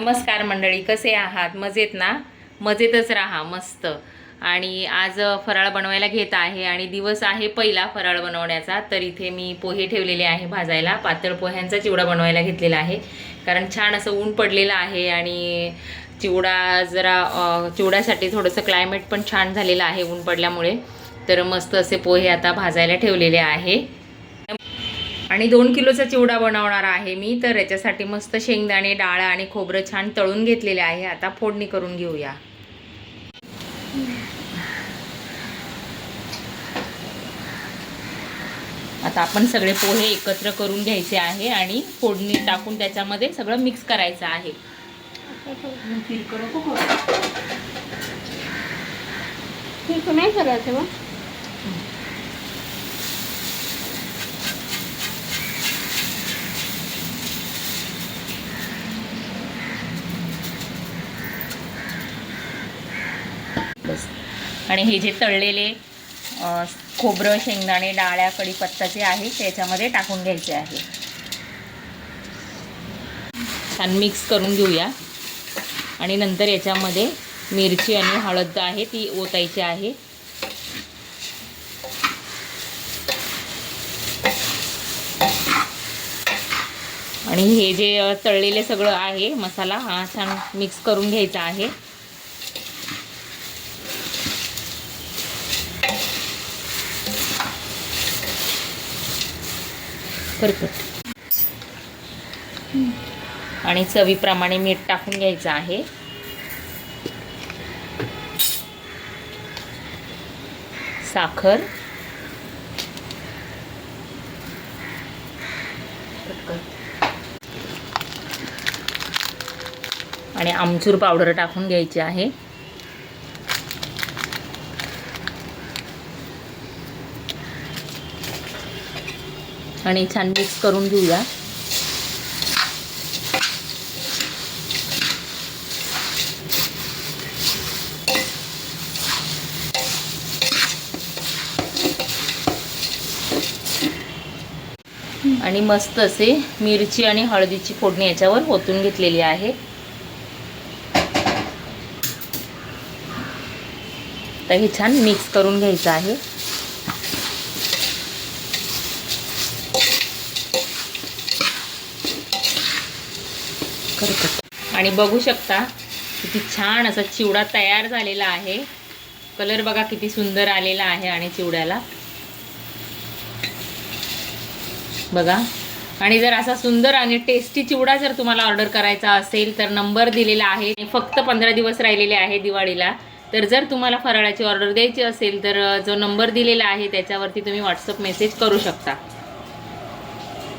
नमस्कार मंडळी कसे आहात? मजेत ना? मजेतच राहा मस्त. आणि आज फराळ बनवायला घेत आहे आणि दिवस आहे पहिला फराळ बनवण्याचा. तर इथे मी पोहे ठेवलेले आहे भाजायला. पातळ पोह्यांचा चिवडा बनवायला घेतलेला आहे. कारण छान असं ऊन पडलेलं आहे आणि चिवडा जरा चिवड्यासाठी थोडंसं क्लायमेट पण छान झालेलं आहे ऊन पडल्यामुळे. तर मस्त असे पोहे आता भाजायला ठेवलेले आहे. आणि दोन किलोचा चिवडा बनवणार आहे मी तर याच्यासाठी मस्त शेंगदाणे डाळ आणि खोबरं छान तळून घेतलेले आहे. आता फोडणी करून घेऊया. आता आपण सगळे पोहे एकत्र करून घ्यायचे आहे आणि फोडणी टाकून त्याच्यामध्ये सगळं मिक्स करायचं आहे. ठीक नाही करायचं आणि हे जे तळलेले खोबरं शेंगदाणे डाळ्या कढीपत्ता जे आहे त्याच्यामध्ये टाकून घ्यायचे आहे. छान मिक्स करून घेऊया. आणि नंतर याच्यामध्ये मिरची आणि हळद आहे ती ओतायची आहे. आणि हे जे तळलेले सगळं आहे मसाला हा छान मिक्स करून घ्यायचा आहे. परफेक्ट आणि चवीप्रमाणे मीठ टाकून घ्यायचं आहे. साखर. आणि आमचूर पावडर टाकून घ्यायची आहे. आणि छान मिक्स करून घेऊया. आणि मस्त असे मिरची आणि हळदीची फोडणी याच्यावर ओतून घेतलेली आहे. तर हे छान मिक्स करून घ्यायचं आहे. करतो आणि बघू शकता किती छान असा चिवडा तयार झालेला आहे. कलर बघा किती सुंदर आलेला आहे आणि चिवड्याला. बघा. आणि जर असा सुंदर आणि टेस्टी चिवडा जर तुम्हाला ऑर्डर करायचा असेल तर नंबर दिलेला आहे. फक्त पंधरा दिवस राहिलेले आहे दिवाळीला. तर जर तुम्हाला फराळाची ऑर्डर द्यायची असेल तर जो नंबर दिलेला आहे त्याच्यावरती तुम्ही व्हॉट्सअप मेसेज करू शकता.